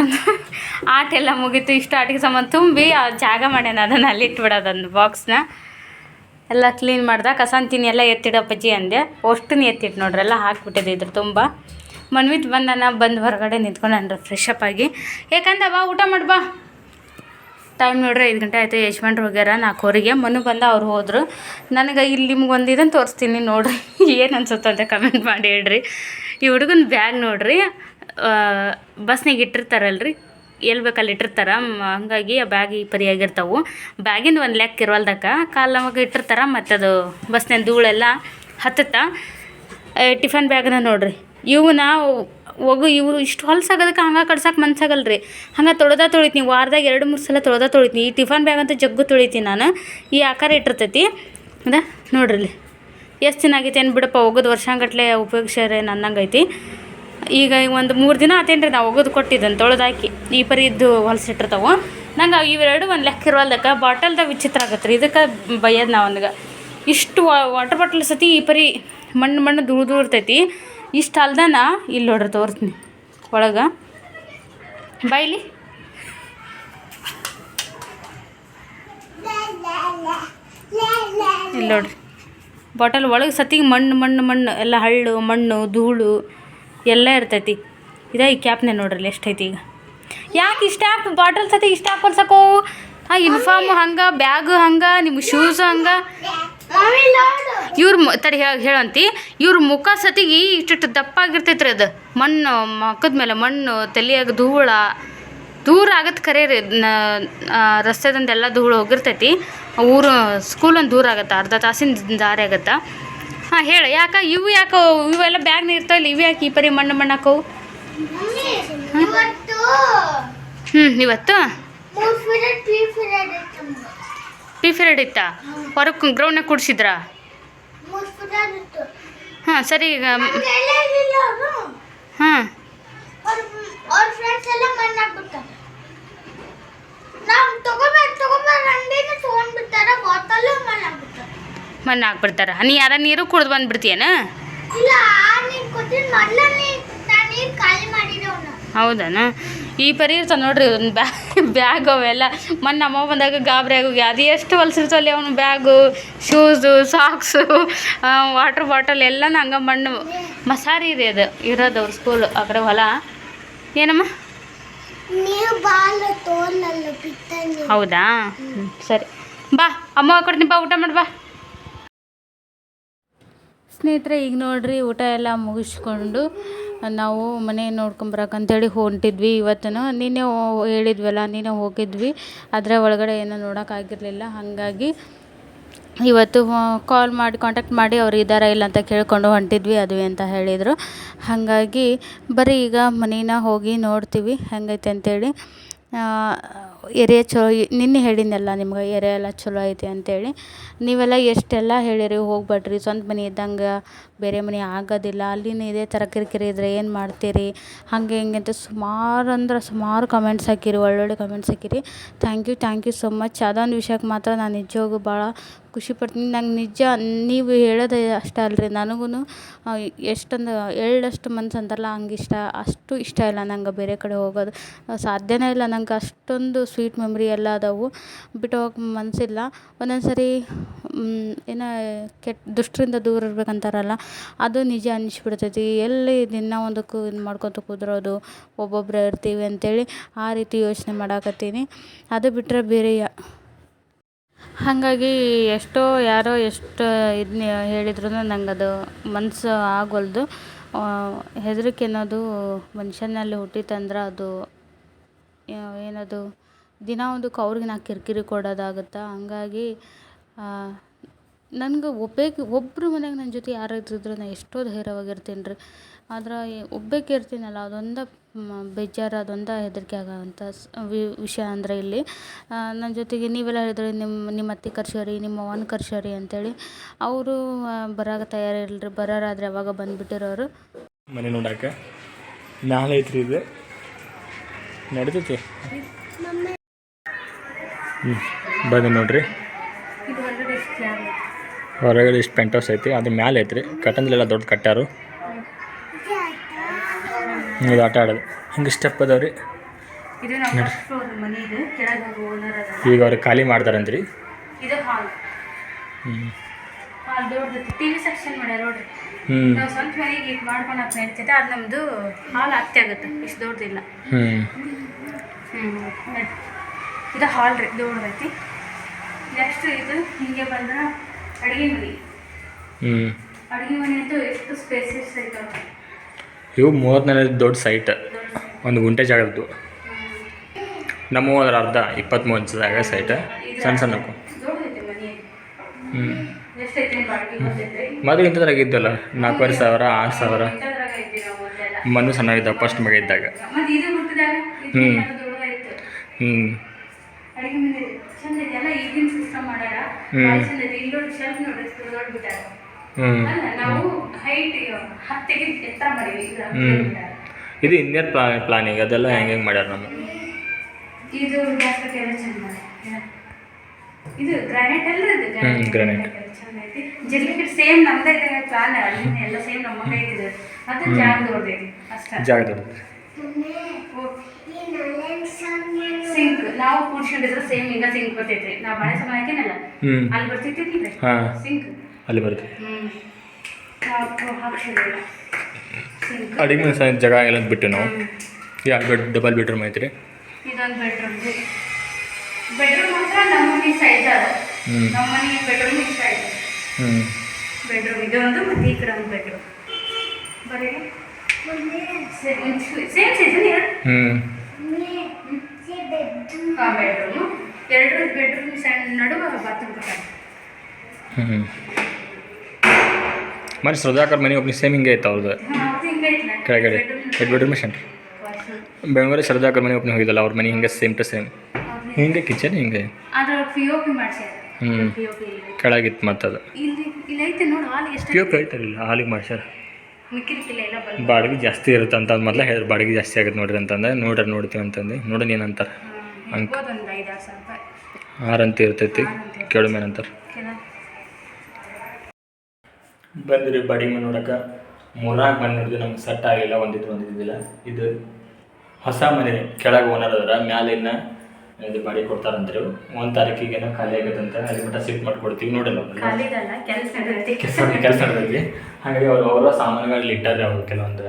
ಆಟ ಎಲ್ಲ ಮುಗೀತು ಇಷ್ಟು ಆಟಿಗೆ ಸಂಬಂಧ ತುಂಬಿ ಆ ಜಾಗ ಮಾಡ್ಯಾನ ಅದನ್ನು ಅಲ್ಲಿ ಇಟ್ಬಿಡೋದೊಂದು ಬಾಕ್ಸ್ನ ಎಲ್ಲ ಕ್ಲೀನ್ ಮಾಡ್ದೆ ಕಸಂತೀನಿ ಎಲ್ಲ ಎತ್ತಿಡಪ್ಪಜ್ಜಿ ಅಂದೆ. ಅಷ್ಟನ್ನು ಎತ್ತಿಟ್ಟು ನೋಡ್ರಿ ಎಲ್ಲ ಹಾಕ್ಬಿಟ್ಟಿದೆ ಇದ್ರ ತುಂಬ. ಮನ್ವಿತ್ ಬಂದಾನ ಬಂದು ಹೊರಗಡೆ ನಿಂತ್ಕೊಂಡ್ರಿ ಫ್ರೆಶ್ ಅಪ್ ಆಗಿ. ಯಾಕಂದ ಬಾ ಊಟ ಮಾಡಿ ಬಾ. ಟೈಮ್ ನೋಡ್ರಿ, ಐದು ಗಂಟೆ ಆಯಿತು ಯಜಮಾನ್ರು ಹೋಗ್ಯಾರ ನಾಲ್ಕೂವರೆಗೆ ಮನು ಬಂದ, ಅವ್ರು ಹೋದರು. ನನಗೆ ಇಲ್ಲಿ ನಿಮ್ಗೆ ಒಂದು ಇದನ್ನು ತೋರಿಸ್ತೀನಿ ನೋಡ್ರಿ. <laughs> ಏನು ಅನ್ಸುತ್ತೆ ಅಂತ ಕಮೆಂಟ್ ಮಾಡಿ ಹೇಳ್ರಿ. ಈ ಹುಡುಗನ ಬ್ಯಾಗ್ ನೋಡ್ರಿ ಬಸ್ನಾಗ ಇಟ್ಟಿರ್ತಾರಲ್ರಿ. ಎಲ್ಲಿ ಬೇಕಲ್ಲಿ ಇಟ್ಟಿರ್ತಾರೆ. ಹಂಗಾಗಿ ಆ ಬ್ಯಾಗ್ ಈ ಪರಿ ಆಗಿರ್ತಾವು. ಬ್ಯಾಗಿಂದ ಒಂದು ಲೆಕ್ಕ ಇರೋಲ್ದಕ್ಕ ಕಾಲು ನಮಗೆ ಇಟ್ಟಿರ್ತಾರೆ, ಮತ್ತು ಅದು ಬಸ್ನಿಂದ ಧೂಳೆಲ್ಲ ಹತ್ತತ್ತ. ಟಿಫನ್ ಬ್ಯಾಗ್ನ ನೋಡ್ರಿ. ಇವನ್ನ ಒಗು ಇವರು ಇಷ್ಟು ಹೊಲ್ಸಾಗೋದಕ್ಕೆ ಹಂಗೆ ಕಡ್ಸಕ್ಕೆ ಮನ್ಸಾಗಲ್ಲ ರೀ ಹಂಗೆ ತೊಳ್ದಾ ತೊಳಿತೀನಿ ವಾರದಾಗ ಎರಡು, ಮೂರು ಸಲ ತೊಳ್ದಾ ತೊಳಿತೀನಿ ಈ ಟಿಫನ್ ಬ್ಯಾಗ್ ಅಂತ ಜಗ್ಗು ತೊಳಿತೀನಿ ನಾನು. ಈ ಆಕಾರ ಇಟ್ಟಿರ್ತೈತಿ. ಅದ ನೋಡ್ರಿ ಇಲ್ಲಿ ಎಷ್ಟು ಚೆನ್ನಾಗೈತಿ ಏನು ಬಿಡಪ್ಪ ಒಗದು ವರ್ಷಾಂಗಟ್ಲೆ ಉಪಯೋಗಿಸ್ಯಾರ ನನ್ನಂಗೈತಿ. ಈಗ ಒಂದು ಮೂರು ದಿನ ಆತೇನು ರೀ ನಾವು ಒಗದು ಕೊಟ್ಟಿದ್ದನ್ನು ತೊಳೆದಾಕಿ. ಈ ಪರಿ ಇದ್ದು ಹೊಲ್ಸಿಟ್ಟಿರ್ತಾವೆ ನಂಗೆ ಇವೆರಡು ಒಂದು ಲೆಕ್ಕ ಇರೋಲ್ದಕ್ಕೆ ಬಾಟಲ್ದಾಗ ವಿಚಿತ್ರ ಆಗತ್ತೆ ರೀ ಇದಕ್ಕೆ ಬೈಯೋದು ನಾವು ಅವನಿಗೆ ಇಷ್ಟು ವಾಟರ್ ಬಾಟಲ್ ಸತಿ ಈ ಪರಿ ಮಣ್ಣು ಮಣ್ಣು ದೂರ ಇರ್ತೈತಿ. ಇಷ್ಟು ಅಲ್ದನ ಇಲ್ಲಿ ನೋಡ್ರಿ ತೋರಿಸ್ತೀನಿ. ಒಳಗೆ. ಬೈಲಿ. ಇಲ್ಲಿ ನೋಡ್ರಿ. ಬಾಟಲ್ ಒಳಗೆ ಸತಿಗೆ ಮಣ್ಣು ಮಣ್ಣು ಮಣ್ಣು ಎಲ್ಲ ಹಳ್ಳು ಮಣ್ಣು ಧೂಳು ಎಲ್ಲ ಇರ್ತೈತಿ. ಇದೇ ಈ ಕ್ಯಾಪ್ನೇ ನೋಡ್ರಿ ಎಷ್ಟೈತಿ ಈಗ. ಯಾಕೆ ಇಷ್ಟ ಯಾಕೆ ಬಾಟಲ್ ಸತಿ ಇಷ್ಟ ಯಾಕೆ ಹೊಲ್ಸಕ್ಕೋ ಆ ಯೂನಿಫಾರ್ಮ್ ಹಂಗೆ ಬ್ಯಾಗ್ ಹಂಗೆ ನಿಮ್ಗೆ ಶೂಸ್ ಹಂಗೆ. ಇವ್ರು ತಡಿ ಹೇಳ ಹೇಳಂತಿ ಇವ್ರ ಮುಖ ಸತಿಗೆ ಇಷ್ಟಿಷ್ಟು ದಪ್ಪ ಆಗಿರ್ತೈತ್ರಿ ಅದು. ಮಣ್ಣು ಮಕ್ಕದ ಮೇಲೆ ಮಣ್ಣು ತಲೆಯಾಗ ಧೂಳ ದೂರ ಆಗತ್ತೆ ಖರೆ ರೀ ರಸ್ತೆದಂದೆಲ್ಲ ಧೂಳು ಹೋಗಿರ್ತೈತಿ. ಊರು ಸ್ಕೂಲೊಂದು ದೂರ ಆಗತ್ತೆ ಅರ್ಧ ತಾಸಿನ ದಾರಿ ಆಗತ್ತೆ. ಹಾಂ ಹೇಳ ಯಾಕೆ ಇವು ಯಾಕೆ ಇವೆಲ್ಲ ಬ್ಯಾಗ್ನ ಇರ್ತಾವಲ್ಲ ಇವು ಯಾಕೆ ಈ ಪರಿ ಮಣ್ಣು ಮಣ್ಣು ಹಾಕವು?
ಮಮ್ಮಿ ಇವತ್ತು?
ಹ್ಞೂ ಇವತ್ತು ಪಿ ಪಿರಿಯಡ್ ಇತ್ತಾ ಹೊರಗೆ ಗ್ರೌಂಡ್ನಾಗ ಕುಡ್ಸಿದ್ರಾ? ಹಾಂ ಸರಿ ಈಗ ಹಾಂ. ಮಣ್ಣು ಹಾಕ್ಬಿಡ್ತಾರ ನೀ ಯಾರ ನೀರು ಕುಡ್ದು ಬಂದ್ಬಿಡ್ತೀಯನ? ಹೌದನ? ಈ ಪರಿ ಇರ್ತಾವ ನೋಡ್ರಿ ಒಂದು ಬ್ಯಾಗ್ ಬ್ಯಾಗ್ ಅವೆಲ್ಲ. ಮೊನ್ನೆ ನಮ್ಮವ್ವ ಬಂದಾಗ ಗಾಬರಿ ಆಗೋಗಿ ಅದು ಎಷ್ಟು ಹೊಲ್ಸಿರ್ತಾವಲ್ಲಿ ಅವನು bag shoes socks water bottle ಎಲ್ಲನೂ ಹಂಗೆ ಮಣ್ಣು ಮಸಾರಿ ಇದೆ ಅದು. ಇರೋದು ಅವ್ರ ಸ್ಕೂಲ್ ಆ ಕಡೆ ಹೊಲ. ಏನಮ್ಮ? ಹೌದಾ? ಸರಿ. ಬಾ ಅಮ್ಮ ಕೊಡ್ತೀನಿ ಬಾ ಊಟ ಮಾಡಿ ಬಾ. ಸ್ನೇಹಿತರೆ ಈಗ ನೋಡ್ರಿ ಊಟ ಎಲ್ಲ ಮುಗಿಸ್ಕೊಂಡು ನಾವು ಮನೆ ನೋಡ್ಕೊಂಬರಕ್ಕಂತೇಳಿ ಹೊಂಟಿದ್ವಿ. ಇವತ್ತು ನಿನ್ನೆ ಹೇಳಿದ್ವಲ್ಲ, ನಿನ್ನೆ ಹೋಗಿದ್ವಿ. ಅದರ ಒಳಗಡೆ ಏನೂ ನೋಡೋಕ್ಕಾಗಿರಲಿಲ್ಲ ಹಾಗಾಗಿ ಇವತ್ತು ಕಾಲ್ ಮಾಡಿ ಕಾಂಟ್ಯಾಕ್ಟ್ ಮಾಡಿ ಅವ್ರು ಇದ್ದಾರಾ ಇಲ್ಲ ಅಂತ ಕೇಳಿಕೊಂಡು ಹೊಂಟಿದ್ವಿ ಅದು ಅಂತ ಹೇಳಿದರು. ಹಾಗಾಗಿ ಬರೀ ಈಗ ಮನೇನ ಹೋಗಿ ನೋಡ್ತೀವಿ. ಹೆಂಗೈತೆ ಅಂತೇಳಿ. ಏರಿಯಾ ಚಲೋ ನಿನ್ನೆ ಹೇಳಿದ್ನಲ್ಲ ನಿಮ್ಗೆ ಏರಿಯಾ ಎಲ್ಲ ಚಲೋ ಐತಿ ಅಂತೇಳಿ. ನೀವೆಲ್ಲ ಎಷ್ಟೆಲ್ಲ ಹೇಳಿರಿ, ಹೋಗ್ಬೇಡ್ರಿ, ಸ್ವಂತ ಮನೆ ಇದ್ದಂಗೆ ಬೇರೆ ಮನೆ ಆಗೋದಿಲ್ಲ, ಅಲ್ಲಿನೂ ಇದೇ ಥರ ಕಿರಿಕಿರಿ ಇದ್ದರೆ ಏನು ಮಾಡ್ತೀರಿ? ಹಾಗೆ ಹಿಂಗೆ ಅಂತ ಸುಮಾರು ಅಂದ್ರೆ ಸುಮಾರು ಕಮೆಂಟ್ಸ್ ಹಾಕಿರಿ, ಒಳ್ಳೊಳ್ಳೆ ಕಮೆಂಟ್ಸ್ ಹಾಕಿರಿ. Thank you thank you so much ಅದೊಂದು ವಿಷಯಕ್ಕೆ ಮಾತ್ರ ನಾನು ನಿಜವಾಗೂ ಭಾಳ ಖುಷಿ ಪಡ್ತೀನಿ. ನಂಗೆ ನಿಜ ನೀವು ಹೇಳೋದು ಅಷ್ಟೇ ಅಲ್ರಿ. ನನಗೂ ಎಷ್ಟೊಂದು ಎಳ್ಳಷ್ಟು ಮನ್ಸು ಅಂತಾರಲ್ಲ, ಹಂಗೆ ಇಷ್ಟ, ಅಷ್ಟು ಇಷ್ಟ ಇಲ್ಲ ನಂಗೆ ಬೇರೆ ಕಡೆ ಹೋಗೋದು. ಸಾಧ್ಯನೇ ಇಲ್ಲ. ನಂಗೆ ಅಷ್ಟೊಂದು ಸ್ವೀಟ್ ಮೆಮ್ರಿ ಎಲ್ಲ ಅದಾವು. ಬಿಟ್ಟು ಹೋಗಕ್ಕೆ ಮನಸ್ಸಿಲ್ಲ ಒಂದೊಂದು ಸರಿ ಏನು ಕೆಟ್ಟ ದುಷ್ಟರಿಂದ ದೂರ ಇರ್ಬೇಕಂತಾರಲ್ಲ, ಅದು ನಿಜ ಅನ್ನಿಸ್ಬಿಡ್ತೈತಿ ಎಲ್ಲಿ ದಿನ ಒಂದಕ್ಕೂ ಇದು ಮಾಡ್ಕೊತ ಕುದ್ರೋದು, ಒಬ್ಬೊಬ್ರು ಇರ್ತೀವಿ ಅಂತೇಳಿ ಆ ರೀತಿ ಯೋಚನೆ ಮಾಡಾಕತ್ತೀನಿ. ಅದು ಬಿಟ್ಟರೆ ಬೇರೆ ಹಾಗಾಗಿ ಎಷ್ಟೋ ಯಾರೋ ಎಷ್ಟು ಇದನ್ನ ಹೇಳಿದ್ರು ನಂಗೆ ಅದು ಮನಸ್ಸು ಆಗೋಲ್ದು ಹೆದರಿಕೆ ಅನ್ನೋದು ಮನುಷ್ಯನಲ್ಲಿ ಹುಟ್ಟಿತಂದ್ರೆ ಅದು ಏನದು, ದಿನ ಒಂದಕ್ಕೆ ಅವ್ರಿಗೆ ನಾ ಕಿರಿಕಿರಿ ಕೊಡೋದಾಗುತ್ತೆ? ಹಂಗಾಗಿ ನನ್ಗೆ ಒಬ್ಬೇಕಿ ಒಬ್ಬರು ಮನೆಗೆ ನನ್ನ ಜೊತೆ ಯಾರು ಇದ್ದಿದ್ರೆ ನಾನು ಎಷ್ಟೋ ಧೈರ್ಯವಾಗಿರ್ತೀನಿ ರೀ ಆದ್ರೆ ಒಬ್ಬಾಕಿ ಇರ್ತೀನಲ್ಲ, ಅದೊಂದು ಬೇಜಾರು, ಅದೊಂದು ಹೆದರಿಕೆ ಆಗೋವಂಥ ವಿಷಯ ಅಂದರೆ ಇಲ್ಲಿ. ನನ್ನ ಜೊತೆಗೆ ನೀವೆಲ್ಲ ಹೇಳಿದ್ರಿ ನಿಮ್ಮ ನಿಮ್ಮ ಅತ್ತೆ ಕರ್ಸ್ಯಾರಿ ನಿಮ್ಮ ಅವ್ವನ ಕರ್ಸ್ಯಾರಿ ಅಂತೇಳಿ ಅವರು ಬರಾಕ ರೀ ಬರೋರಾದ್ರೆ ಯಾವಾಗ ಬಂದುಬಿಟ್ಟಿರೋರು.
ಮನೆ ನೋಡಕ್ಕೆ ನಾಳೆ ಐತ್ರಿ ಇದು. ನಡಿತೈತಿ. ಹ್ಞೂ ಬಂದು ನೋಡ್ರಿ. ಹೊರಗಡೆ ಇಷ್ಟು ಪೆಂಟ್ ಹೌಸ್ ಐತಿ ಅದ್ರ ಮ್ಯಾಲೆ ಐತ್ರಿ. ಕಟ್ಟಂದ್ಲೆಲ್ಲ ದೊಡ್ಡ ಕಟ್ಟಾರು ಇದು ಆಟ ಆಡೋದು. ಹಿಂಗೆ ಸ್ಟೆಪ್ ಅದಾವ್ರಿ.
ಅದ
ಈಗ ಅವ್ರಿಗೆ ಖಾಲಿ ಮಾಡ್ತಾರಂತ್ರಿ. ಹ್ಞೂ ಹ್ಞೂ
ನಾವು ಸ್ವಂತ ಮನೆಗೆ ಇದು ಮಾಡ್ಕೊಂಡು ಅದು ನಡೀತೈತೆ ಅದು ನಮ್ಮದು ಹಾಲ್ ಆಗುತ್ತೆ ಇಷ್ಟು ದೊಡ್ಡದಿಲ್ಲ
ಹ್ಞೂ
ಹ್ಞೂ ಇದು ಹಾಲ್ ರೀ ದೊಡ್ಡದೈತಿ. ನೆಕ್ಸ್ಟ್ ಇದು ಹಿಂಗೆ ಬಂದ್ರೆ ಅಡುಗೆ ಮನೆ.
ಹ್ಞೂ
ಅಡುಗೆ ಮನೆ ಅಂತೂ ಎಷ್ಟು ಸ್ಪೇಸಸ್ ಐತವ
ಇವು ಮೂವತ್ತ್ನಾಲ್ಕು ದೊಡ್ಡ ಸೈಟ್ ಒಂದು ಗುಂಟೆ ಜಾಗದ್ದು. ನಮ್ಮ ಅದರ ಅರ್ಧ ಇಪ್ಪತ್ತ್ಮೂರು ಜಾಗ ಸೈಟ್ ಸಣ್ಣ ಸಣ್ಣಕ್ಕೂ. ಹ್ಞೂ
ಮದುವೆ
ಮೊದಲು ಇಂಥದ್ರಾಗ ಇದ್ದಲ್ಲ ನಾಲ್ಕೂವರೆ ಸಾವಿರ ಆರು ಸಾವಿರ. ಮನು ಚೆನ್ನಾಗಿದ್ದ ಫಸ್ಟ್ ಮಗ ಇದ್ದಾಗ.
ಹ್ಞೂ
ಹ್ಞೂ
ಅಡುಗೆ ಮನೆ ಚಂದ ಐತಿ ಎಲ್ಲ ಈಗಿನ ಸಿಸ್ಟಮ್ ಮಾಡ್ಯಾರ ಚಂದ ನೋಡಿ ಶೆಲ್ಫ್ ನೋಡಿ ದೊಡ್ಡ ಬಿಟ್ಟಾರ. ಅಲ್ಲ ನಾವು ಹೈಟ್ ಹತ್ತಿಗೆ ಎತ್ತರ ಮಾಡೀವಿ. ಇದು
ಇಂಡಿಯನ್ ಪ್ಲಾ ಪ್ಲಾನಿಂಗ್ ಅದೆಲ್ಲ ಹೆಂಗೆ ಹೆಂಗೆ ಮಾಡ್ಯಾರ ನಮ್ಮ
ಇದು ಎಲ್ಲ ಚಂದ ಮಾಡ್ಯಾರ. ಇದು ಗ್ರಾನೈಟ್ ಅಲ್ಲ ಇದು
ಗ್ರಾನೈಟ್.
ಚಂದ ಐತಿ. ಜಲ್ಲಿ ಸೇಮ್ ನಮ್ದೇ ಇದೆ ಪ್ಲಾನ್ ಅಲ್ಲಿ ಎಲ್ಲ ಸೇಮ್ ನಮ್ಮ ಕೈ ಇದೆ. ಅದು ಜಾಗ ದೊಡ್ಡದೈತಿ ಅಷ್ಟೇ.
ಜಾಗ ದೊಡ್ಡದು
ಸಿಂಕ್ ನಾವು ಕೂಡ್ಸ್ಕೊಂಡಿದ್ರೆ ಸೇಮ್ ಹಿಂಗ ಸಿಂಕ್ ಬರ್ತೈತ್ರಿ ನಾವು ಬಾಳೆ ಸಮ ಹಾಕೇನಲ್ಲ
ಹ್ಞೂ
ಅಲ್ಲಿ ಬರ್ತೈತಿ
ಹಾಂ.
ಸಿಂಕ್
ಅಲ್ಲಿ ಬರುತ್ತೆ.
ಹ್ಮ್. ನಾವು ಹಾಕ್ಸಿದ್ರಲ್ಲ ಸಿಂಕ್
ಅಡಿಗೆ ಮನೆ ಸಹ ಜಾಗ ಎಲ್ಲ ಬಿಟ್ಟು ನಾವು. ಎರಡು ಬೆಡ್ ಡಬಲ್ ಬೆಡ್ರೂಮ್ ಐತ್ರಿ.
ಇದೊಂದು ಬೆಡ್ರೂಮ್ ಬೆಡ್ರೂಮ್ ಮಾತ್ರ ನಮ್ಮ ಮನೆ ಸೈಜ್ ಅದ.
ಹ್ಞೂ
ನಮ್ಮ ಮನೆ ಬೆಡ್ರೂಮ್ ಇಷ್ಟ ಇದೆ
ಹ್ಞೂ
ಬೆಡ್ರೂಮ್ ಇದೊಂದು ಮತ್ತೆ ಈ ಕಡೆ ಒಂದು ಬೆಡ್ರೂಮ್ ಬರೀ ಸೇಮ್ ಸೈಜ್ ಎರಡು
ಹ್ಞೂ
ಹಾಂ ಬೆಡ್ರೂಮು ಎರಡು ಬೆಡ್ರೂಮ್ ಸಣ್ಣ ನಡುವೆ ಬಾತ್ರೂಮ್
ಸೇಮ್ ಹಿಂಗೆ ಐತೆ ಅವ್ರದ್ದು. ಕೆಳಗಡೆ. ಎರಡು ಬೆಡ್ರೂಮ್ ಸೆಂಟ್ರ್ ಬೆಂಗಳೂರು ಸರದಾಕರ್ ಮನೆ ಒಬ್ಬನಿಗೆ ಹೋಗಿದ್ದಲ್ಲ ಅವ್ರ ಮನೆ ಹಿಂಗೆ ಸೇಮ್ ಟು ಸೇಮ್ ಹಿಂಗೆ ಕಿಚನ್ ಹಿಂಗೆ. ಹ್ಞೂ ಕೆಳಗಿತ್ತು ಮತ್ತದು. ಪಿ ಒ ಪಿ ಐತಲ್ಲ ಹಾಲಿಗೆ ಮಾಡ್ಸ್ಯಾರ. ಬಾಡಿಗೆ ಜಾಸ್ತಿ ಇರುತ್ತೆ ಅಂತ ಮೊದಲೇ ಹೇಳಿದ್ರು ಬಾಡಿಗೆ ಜಾಸ್ತಿ ಆಗುತ್ತೆ ನೋಡ್ರಿ ಅಂತಂದ್ರೆ ನೋಡ್ರಿ ನೋಡ್ತೀವಿ ಅಂತಂದು. ನೋಡೋಣ ಏನಂತಾರ ಅಂತಾರೆ.
ಆರು
ಆರಂತ ಇರ್ತೈತಿ. ಕೇಳು ಮೇಲೆ ಅಂತಾರೆ.
ಕೆಲ
ಬಂದ್ರಿ ಬಾಡಿಗೆ ಮನೆ ನೋಡಕ್ಕೆ ಮೂರ್ನಾಲ್ಕು ಮನೆ ನೋಡಿದ್ವಿ ನಮ್ಗೆ ಸೆಟ್ ಆಗಿಲ್ಲ ಒಂದಿದ್ದು ಒಂದಿದ್ದಿಲ್ಲ ಇದು ಹೊಸ ಮನೆ ಕೆಳಗೆ ಓನರ್ ಅದರ ಮ್ಯಾಲಿನ ಇದು ಅಂತ ಕೊಡ್ತಾರಂತ್ರಿ ಒಂದು ತಾರೀಕಿಗೇನೋ ಖಾಲಿ ಆಗತ್ತಂತ ಅಲ್ಲಿ ಮಟ್ಟ ಶಿಫ್ಟ್ ಮಾಡ್ಕೊಡ್ತೀವಿ.
ಖಾಲಿದಲ್ಲ ಕೆಲಸ ನಡೆದಿ
ಕೆಲಸ ನಡೆದೈತಿ ಹಾಗಾಗಿ ಅವ್ರು ಅವರ ಸಾಮಾನುಗಳು ಇಟ್ಟಾರೆ ಅವ್ರು ಕೆಲವೊಂದು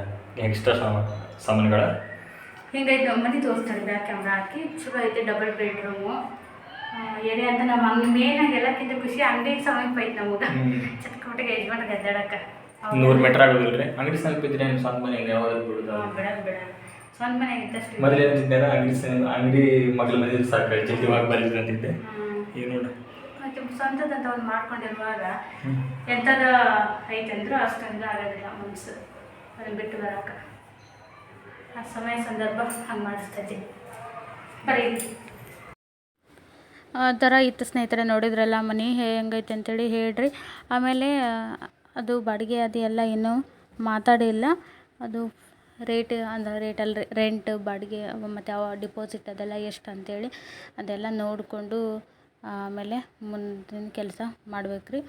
ಎಕ್ಸ್ಟ್ರಾ ಸಾಮಾನು ಸಾಮಾನುಗಳ.
ಹಿಂಗೈತೆ ಮನೆ ತೋರಿಸ್ತಾರೆ ಬ್ಯಾಕ್ ಕ್ಯಾಮ್ರಾ ಹಾಕಿ. ಚಲೋ ಐತೆ ಡಬಲ್ ಬೆಡ್ರೂಮು ಏನೇ ಅಂತ ನಮ್ಮ ಹಂಗೆ ಮೇನಾಗಿ ಎಲ್ಲಕ್ಕಿಂತ ಖುಷಿ. ಅಂಗಡಿಗೆ ಸಮೀಪ ಐತೆ ನಮಗೆ ಚಟ್ಕೋಟೆಗೆ ಯಜಮಾನ ಗದ್ದಾಡಕ್ಕೆ.
ನೂರು ಮೀಟ್ರ್ ಆಗೋದಿಲ್ಲ ರೀ ಅಂಗಡಿ ಸ್ವಲ್ಪ ಇದ್ರೆ ಏನು ಸ್ವಂತ ಮನೆ ಯಾವಾಗ ಬಿಡೋದು
ಬಿಡೋದು ಬಿಡೋದು ಸ್ವಂತ ಮನೆ ಇದ್ದಷ್ಟು
ಮೊದಲು ಏನಂತಿದ್ದೆ ಅಂಗಡಿ ಅಂಗಡಿ ಮಗಳ ಮನೆ ಸಾಕು ಜಲ್ದಿ ಹೋಗಿ ಬರೀರಿ ಅಂತಿದ್ದೆ. ಈಗ ನೋಡು.
ಮತ್ತೆ ಸ್ವಂತದಂತ ಒಂದು ಮಾಡ್ಕೊಂಡಿರುವಾಗ ಎಂಥದ ಐತಂದ್ರೂ ಅಷ್ಟೊಂದು ಆಗೋದಿಲ್ಲ ಮನಸ್ಸು ಅದನ್ನ ಬಿಟ್ಟು ಬರೋಕೆ ಆ ಸಮಯ ಸಂದರ್ಭ ಹಂಗೆ ಮಾಡಿಸ್ತೈತಿ ಬರೀ. ಆ ಥರ ಇತ್ತು ಸ್ನೇಹಿತರೆ ನೋಡಿದ್ರಲ್ಲ ಮನೆ ಹೆಂಗೈತೆ ಅಂತೇಳಿ ಹೇಳ್ರಿ. ಆಮೇಲೆ ಆ, ಅದು ಬಾಡಿಗೆ ಅದು ಎಲ್ಲ ಇನ್ನೂ ಮಾತಾಡಿಲ್ಲ. ಅದು ರೇಟ್ ಅಂದ್ರೆ ರೇಟಲ್ಲಿ ರೆಂಟ್, ಬಾಡಿಗೆ ಮತ್ತು ಯಾವ ಡಿಪಾಸಿಟ್ ಅದೆಲ್ಲ ಎಷ್ಟು ಅಂತೇಳಿ ಅದೆಲ್ಲ ನೋಡಿಕೊಂಡು ಆಮೇಲೆ ಮುಂದಿನ ಕೆಲಸ ಮಾಡ್ಬೇಕು ರೀ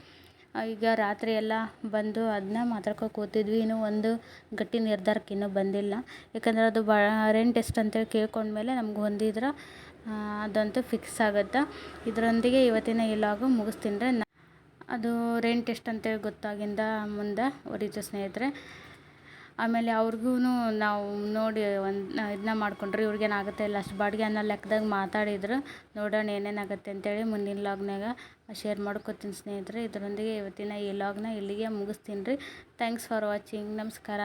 ಈಗ ರಾತ್ರಿ ಎಲ್ಲ ಬಂದು ಅದನ್ನ ಮಾತಾಡ್ಕೊ ಕೂತಿದ್ವಿ. ಇನ್ನೂ ಒಂದು ಗಟ್ಟಿ ನಿರ್ಧಾರಕ್ಕೆ ಇನ್ನೂ ಬಂದಿಲ್ಲ. ಯಾಕಂದ್ರೆ ಅದು ಬಾ, ರೆಂಟ್ ಎಷ್ಟು ಅಂತೇಳಿ ಕೇಳ್ಕೊಂಡ್ಮೇಲೆ ನಮ್ಗೆ ಹೊಂದಿದ್ರೆ ಅದಂತೂ ಫಿಕ್ಸ್ ಆಗುತ್ತೆ. ಇದರೊಂದಿಗೆ ಇವತ್ತಿನ ಈ ಲಾಗು ಮುಗಿಸ್ತೀನಿ ರೀ. ಅದು ರೆಂಟ್ ಎಷ್ಟು ಅಂತೇಳಿ ಗೊತ್ತಾಗಿಂದ ಮುಂದೆ ಹೊರೀತು ಸ್ನೇಹಿತರೆ ಆಮೇಲೆ ಅವ್ರಿಗೂ ನಾವು ನೋಡಿ ಒಂದು ಇದನ್ನ ಮಾಡ್ಕೊಂಡ್ರೆ ಇವ್ರಿಗೇನಾಗುತ್ತೆ, ಇಲ್ಲ ಅಷ್ಟು ಬಾಡಿಗೆ ಅನ್ನೋ ಲೆಕ್ಕದಾಗ ಮಾತಾಡಿದ್ರು ನೋಡೋಣ ಏನೇನಾಗುತ್ತೆ ಅಂತೇಳಿ ಮುಂದಿನ ಲಾಗ್ನಾಗ ಶೇರ್ ಮಾಡ್ಕೊತೀನಿ ಸ್ನೇಹಿತರೆ. ಇದರೊಂದಿಗೆ ಇವತ್ತಿನ ಈ ಲಾಗ್ನ ಇಲ್ಲಿಗೆ ಮುಗಿಸ್ತೀನಿ ರೀ. ಥ್ಯಾಂಕ್ಸ್ ಫಾರ್ ವಾಚಿಂಗ್ ನಮಸ್ಕಾರ.